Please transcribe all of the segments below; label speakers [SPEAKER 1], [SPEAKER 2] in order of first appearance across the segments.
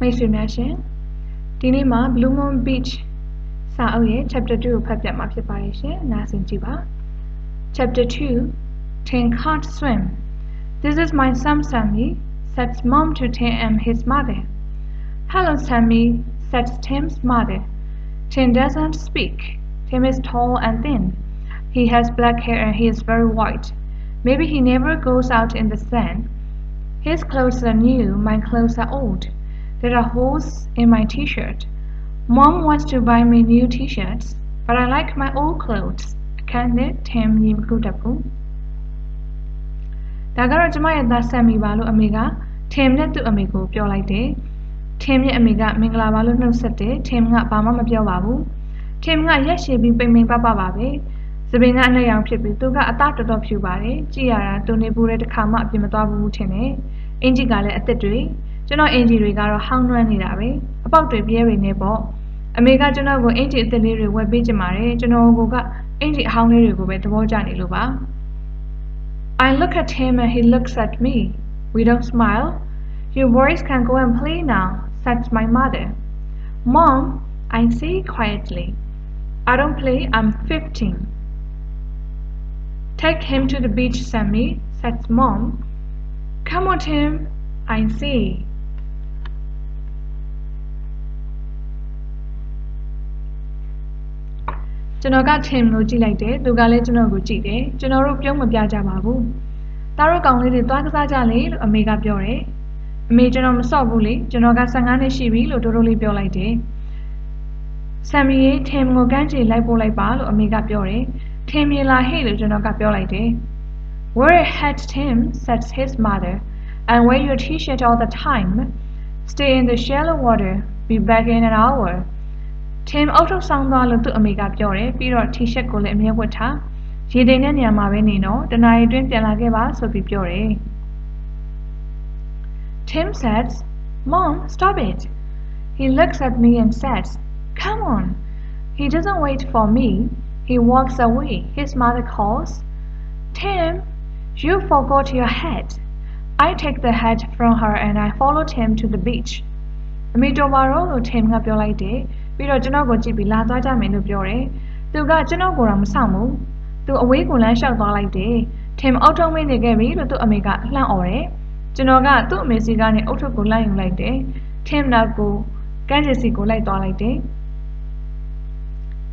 [SPEAKER 1] မိတ်ဆွေများရှင်ဒီနေ့မှာ Blue Moon Beach စာအုပ်ရဲ့ chapter 2ကိုဖတ်ပြမှာဖြစ်ပါတယ်ရှင်နားဆင်ကြည့်ပါ chapter 2 Tin can't swim This is my son Sammy said mom to Tin and his mother Hello Sammy said Tim's mother Tin doesn't speak Tim is tall and thin he has black hair and he is very white maybe he never goes out in the sun his clothes are new my clothes are old There are holes in my t-shirt. Mom wants to buy me new t-shirts, but I like my old clothes. အခန်းနဲ့ Tim ညီမကူတတ်ဘူး။ဒါကတော့ကျမရဲ့သားဆမ်မီပါလို့အမေက Tim နဲ့သူ့အမေကိုပြောလိုက်တယ်။ Tim ရဲ့အမေကမင်္ဂလာပါလို့နှုတ်ဆက်တယ်။ Tim ကဘာမှမပြောပါဘူး။ Tim ကရက်ရှည်ပြီးပိန်ပိန်ပပပါပဲ။သပင်ကအနှက်ရောင်ဖြစ်ပြီးသူကအသားတော်တော်ဖြူပါတယ်။ကြည့်ရတာသူနေပူတဲ့တစ်ခါမှအပြင်မသွားဘူးထင်တယ်။အင်ဂျီကလည်းအသက်တွေ ကျွန်တော်အင်ဂျီတွေကတော့ဟောင်းနှွမ်းနေတာပဲအပေါက်တွေပြဲတွေနဲ့ပေါ့အမေကကျွန်တော်ကိုအင်ဂျီအသက်လေးတွေဝယ်ပေးကြပါတယ်ကျွန်တော်ကအင်ဂျီအဟောင်းလေးတွေကိုပဲသဘောကျနေလို့ပါ I look at him and he looks at me we don't smile you boys can go and play now said my mother mom I say quietly I don't play I'm 15 Take him to the beach Sammy said mom Come on Tim I see ကျွန်တော်က Tim ကိုကြည့်လိုက်တယ်သူကလည်းကျွန်တော်ကိုကြည့်တယ်ကျွန်တော်တို့ပြုံးမပြကြပါဘူးသားတို့ကောင်လေးတွေသွားကစားကြလေလို့အမေကပြောတယ်အမေကျွန်တော်မစော့ဘူးလေကျွန်တော်က15နှစ်ရှိပြီလို့တိုးတိုးလေးပြောလိုက်တယ်ဆမ်မီရဲ့ Tim ကိုကန်းချေလိုက်ပို့လိုက်ပါလို့အမေကပြောတယ် Tim ရေလာဟေ့လို့ကျွန်တော်ကပြောလိုက်တယ် Wear a hat Tim said his mother and wear your t-shirt all the time stay in the shallow water be back in an hour Tim အုတ်ထုတ်ဆောင်သွားလို့သူ့အမေကပြောတယ်ပြီးတော့ T-shirt ကိုလည်းအမြဲဝတ်ထားရေတိမ်တဲ့နေရာမှာပဲနေတော့တနာရီတွင်းပြန်လာခဲ့ပါဆိုပြီးပြောတယ် Tim says Mom stop it He looks at me and says Come on He doesn't wait for me He walks away His mother calls Tim you forgot your hat I take the hat from her and I followed him to the beach အမေတော်ပါတော့လို့ Tim ကပြောလိုက်တယ် ပြီးတော့ကျွန်တော်ကိုကြည့်ပြီးလာသွားကြမယ်လို့ပြောတယ်။သူကကျွန်တော်ကိုတော့မဆောင်ဘူး။သူအဝေးကိုလမ်းလျှောက်သွားလိုက်တယ်။ထင်အောက်ထုံးမင်းနေခဲ့ပြီလို့သူ့အမေကလှမ်းអော်တယ်။ကျွန်တော်ကသူ့အမေစီကနေအုတ်ထုပ်ကိုလိုက်ယူလိုက်တယ်။ထင်နောက်ကိုကန်းချီစီကိုလိုက်သွားလိုက်တယ်။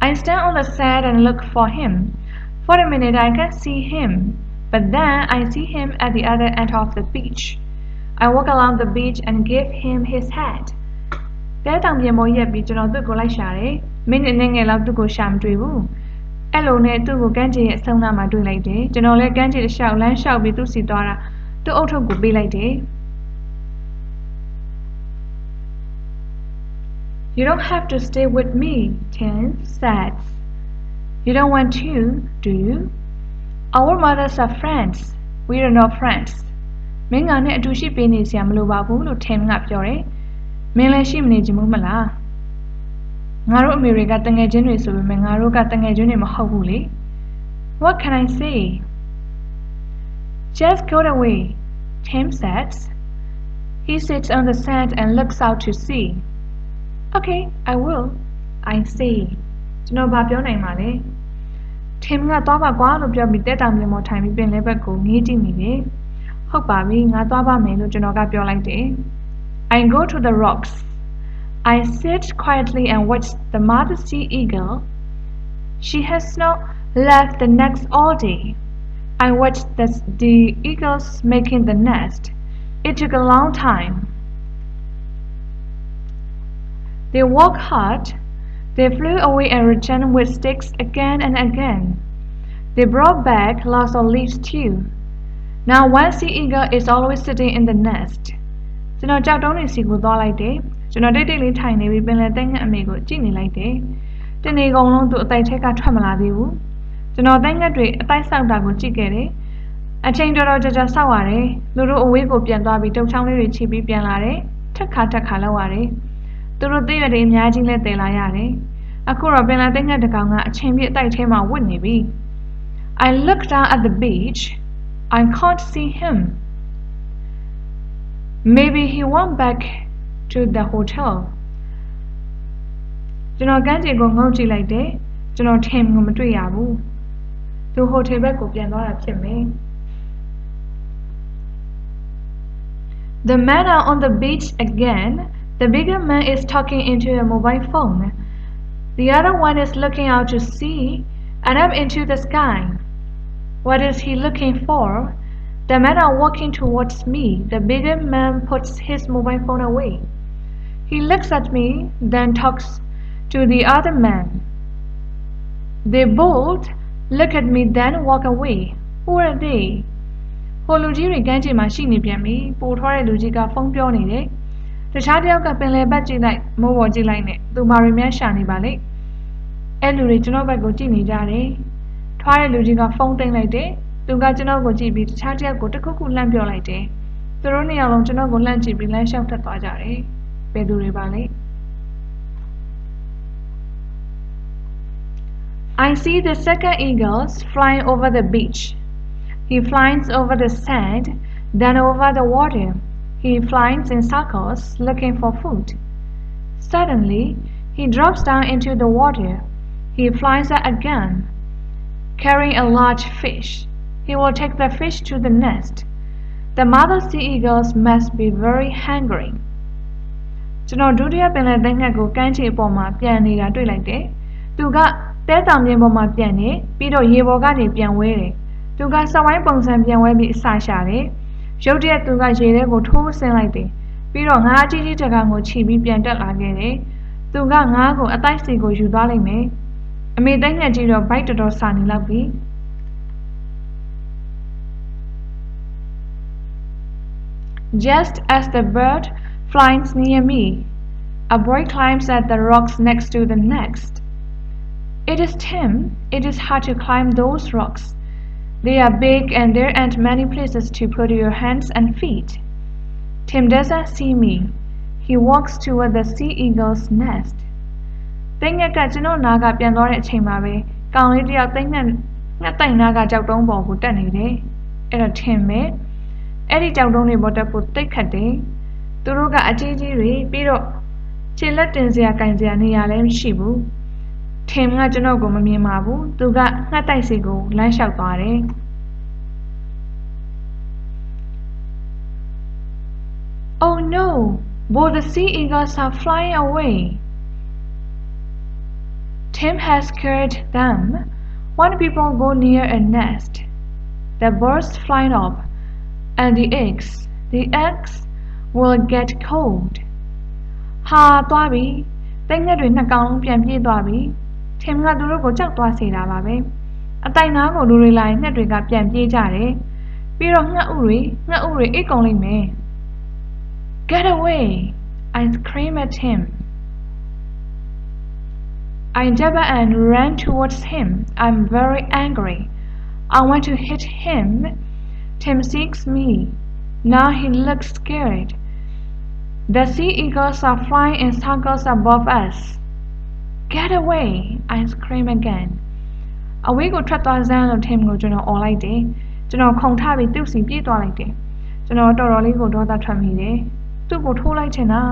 [SPEAKER 1] I stand on the sand and look for him. For a minute I can see him, but then I see him at the other end of the beach. I walk along the beach and give him his hat. တဲတောင်ပြင်ပေါ်ရက်ပြီးကျွန်တော်သူ့ကိုလိုက်ရှာတယ်။မိနစ်နဲ့ငယ်လောက်သူ့ကိုရှာမတွေ့ဘူး။အဲ့လိုနဲ့သူ့ကိုကန်းချေရဲ့အဆုံးနာမှာတွေ့လိုက်တယ်။ကျွန်တော်လည်းကန်းချေတစ်လျှောက်လမ်းလျှောက်ပြီးသူ့စီသွားတာသူ့အုတ်ထုပ်ကိုပေးလိုက်တယ်။ You don't have to stay with me, Tim said. You don't want to, do you? Our mothers are friends. We are not friends. မင်းကနဲ့အတူရှိပေးနေစရာမလိုပါဘူးလို့ Tim ကပြောတယ်။ မင်းလည်းရှိမနေချင်ဘူးမလား။ငါတို့အမေတွေကတငယ်ချင်းတွေဆိုပေမဲ့ငါတို့ကတငယ်ချင်းတွေမဟုတ်ဘူးလေ။ What can I say? Just go away, Tim said. He sits on the sand and looks out to sea. Okay, I will. I say. ကျွန်တော်ဘာပြောနိုင်မှာလဲ။ Tim ကသွားပါကွာလို့ပြောပြီးတက်တောင်ပြင်ပေါ်ထိုင်ပြီးပင်လယ်ဘက်ကိုငေးကြည့်နေတယ်။ဟုတ်ပါပြီငါသွားပါမယ်လို့ကျွန်တော်ကပြောလိုက်တယ်။ I go to the rocks. I sit quietly and watch the mother sea eagle. She has not left the nest all day. I watched the, the eagles making the nest. It took a long time. They work hard. They flew away and returned with sticks again and again. They brought back lots of leaves too. Now one sea eagle is always sitting in the nest. ကျွန်တော်ကြောက်တုံးနေစီကိုသွားလိုက်တယ်။ကျွန်တော်တိတ်တိတ်လေးထိုင်နေပြီးပင်လယ်သိန်းငတ်အမေကိုကြည့်နေလိုက်တယ်။တနေ့ကုန်လုံးသူအတိုက်ထက်ကထွက်မလာသေးဘူး။ကျွန်တော်သိန်းငတ်တွေအတိုက်ဆောက်တာကိုကြည့်ခဲ့တယ်။အချိန်တော်တော်ကြာကြာဆောက်ရတယ်။သူတို့အဝေးကိုပြန်သွားပြီးတုတ်ချောင်းလေးတွေချိပြီးပြန်လာတယ်။ထက်ခါထက်ခါလောက်ရတယ်။သူတို့သိရတဲ့အများကြီးလဲတည်လာရတယ်။အခုတော့ပင်လယ်သိန်းငတ်တကောင်ကအချိန်ပြည့်အတိုက်ထဲမှာဝတ်နေပြီ။ I look down at the beach I can't see him. Maybe he went back to the hotel ကျွန်တော်ကမ်းခြေကိုငုံကြည့်လိုက်တယ်ကျွန်တော်ထင်ကိုမတွေ့ရဘူးသူဟိုတယ်ဘက်ကိုပြန်သွားတာဖြစ်မယ် The men are on the beach again. The bigger man is talking into a mobile phone. The other one is looking out to sea and up into the sky. What is he looking for? The men are walking towards me. The bigger man puts his mobile phone away. He looks at me, then talks to the other man. They both look at me, then walk away. Who are they? ဟိုလူကြီးတွေကမ်းခြေမှာရှိနေပြန်ပြီပိုထွားတဲ့လူကြီးကဖုန်းပြောနေတယ်တခြားတစ်ယောက်ကပင်လယ်ဘက်ကြည့်လိုက်မိုးပေါ်ကြည့်လိုက်နဲ့သူမာရီများရှာနေပါလေအဲ့လူတွေကျွန်တော်ဘက်ကိုကြည့်နေကြတယ်ထွားတဲ့လူကြီးကဖုန်းသိမ်းလိုက်တယ် သူကကျွန်တော်ကိုကြည့်ပြီးတခြားတစ်ယောက်ကိုတစ်ခုခုလှမ်းပြောလိုက်တယ်သူတို့နှစ်ယောက်လုံးကျွန်တော်ကိုလှမ်းကြည့်ပြီးလမ်းလျှောက်ထွက်သွားကြတယ်ဘယ်သူတွေပါလဲ I see the second eagles flying over the beach. He flies over the sand, then over the water. He flies in circles looking for food. Suddenly, he drops down into the water. He flies out again, carrying a large fish. He will take the fish to the nest. The mother sea eagles must be very hungry. ကျွန်တော်ဒုတိယပင်လယ်သိန်းငှက်ကိုကမ်းခြေပေါ်မှာပြန်နေတာတွေ့လိုက်တယ်။သူကတဲတောင်ပြင်ပေါ်မှာပြန်နေပြီးတော့ရေပေါ်ကနေပြန်ဝဲတယ်။သူကစဝိုင်းပုံစံပြန်ဝဲပြီးအစာရှာတယ်။ရုတ်တရက်သူကရေထဲကိုထိုးဆင်းလိုက်တယ်။ပြီးတော့ငါးအကြီးကြီးတကောင်ကိုခြိပြီးပြန်တက်လာခဲ့တယ်။သူကငါးကိုအတိုက်စီကိုယူသွားလိုက်မယ်။အမေသိန်းငှက်ကြီးတော့ဘိုက်တော်တော်စာနေလောက်ပြီ။ Just as the bird flies near me, a boy climbs at the rocks next to the nest. It is Tim. It is hard to climb those rocks. They are big and there aren't many places to put your hands and feet. Tim doesn't see me. He walks toward the sea eagle's nest. သိငှက်ကကျွန်တော်နားကပြန်သွားတဲ့အချိန်မှာပဲကောင်လေးတစ်ယောက်သိငှက်ငှက်တိုင်နားကကြောက်တုံးပေါ်ကိုတက်နေတယ်။အဲ့တော့ထင်ပဲ။ အဲ့ဒီကြောက်တုံးတွေပေါ်တက်ဖို့တိတ်ခတ်တယ်။သူတို့ကအကြီးကြီးတွေပြီးတော့ခြေလက်တင်စရာကင်စရာနေရာလည်းမရှိဘူး။ထင်ကကျွန်တော်ကိုမမြင်ပါဘူး။သူကငှက်တိုက်စီကိုလမ်းလျှောက်သွားတယ်။ Oh no! Both the sea eagles are flying away. Tim has scared them. When people go near a nest, the birds fly up, and the eggs, the eggs will get cold. ဟာသွားပြီ။တိတ်ငှက်တွေနှစ်ကောင်လုံးပြန်ပြေးသွားပြီ။ Tim ကသူတို့ကိုကြောက်သွားစေတာပါပဲ။အတိုင်နားကိုလူတွေလာရင်ငှက်တွေကပြန်ပြေးကြတယ်။ပြီးတော့ငှက်ဥတွေငှက်ဥတွေအိတ်ကုန်လိမ့်မယ်။ Get away! I scream at him. I jabber and ran towards him. I'm very angry. I want to hit him. Tim sees me. Now he looks scared. The sea eagles are flying in circles above us. Get away! I scream again. အဝေးကိုထွက်သွားစမ်းလို့ Tim ကိုကျွန်တော်អော်လိုက်တယ်။ကျွန်တော်ခုန်ထပြီးသူ့စီပြေးသွားလိုက်တယ်။ကျွန်တော်တော်တော်လေးကိုဒေါသထွက်မိတယ်။သူ့ကိုထိုးလိုက်ချင်တာ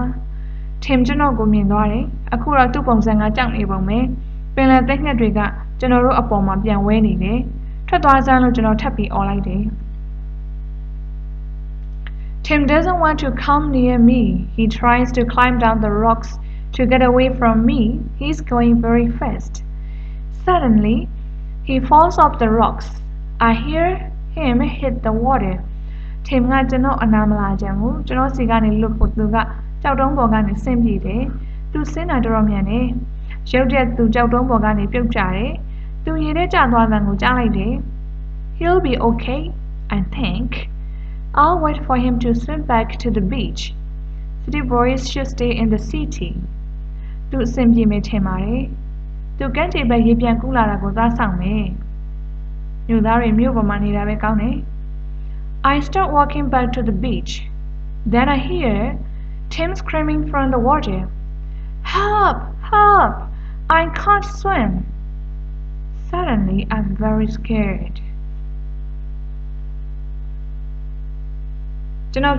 [SPEAKER 1] ။ Tim ကျွန်တော်ကိုမြင်သွားတယ်။အခုတော့သူ့ပုံစံကကြောက်နေပုံပဲ။ပင်လယ်သိက်ငှက်တွေကကျွန်တော်တို့အပေါ်မှာပြန်ဝဲနေတယ်။ထွက်သွားစမ်းလို့ကျွန်တော်ထပ်ပြီးអော်လိုက်တယ်။ Tim doesn't want to come near me. He tries to climb down the rocks to get away from me. He's going very fast. Suddenly, he falls off the rocks. I hear him hit the water. Tim ကကျွန်တော်အနာမလာကြဘူးကျွန်တော်စီကနေလွတ်ဖို့သူကကြောက်တုံးပေါ်ကနေဆင်းပြေးတယ်သူဆင်းတာတော်တော်မြန်တယ်ရုတ်တရက်သူကြောက်တုံးပေါ်ကနေပြုတ်ကျတယ်သူရေထဲကျသွားတဲ့ကိုကြားလိုက်တယ် He'll be okay I think I'll wait for him to swim back to the beach. City boys should stay in the city. သူအဆင်ပြေမယ်ထင်ပါတယ်။သူကမ်းခြေဘက်ရေပြန်ကူးလာတာကိုသားဆောင်မယ်။မြို့သားတွေမြို့ပေါ်မှာနေတာပဲကောင်းတယ်။ I start walking back to the beach. Then I hear Tim screaming from the water. Help! Help! I can't swim. Suddenly, I'm very scared. You know?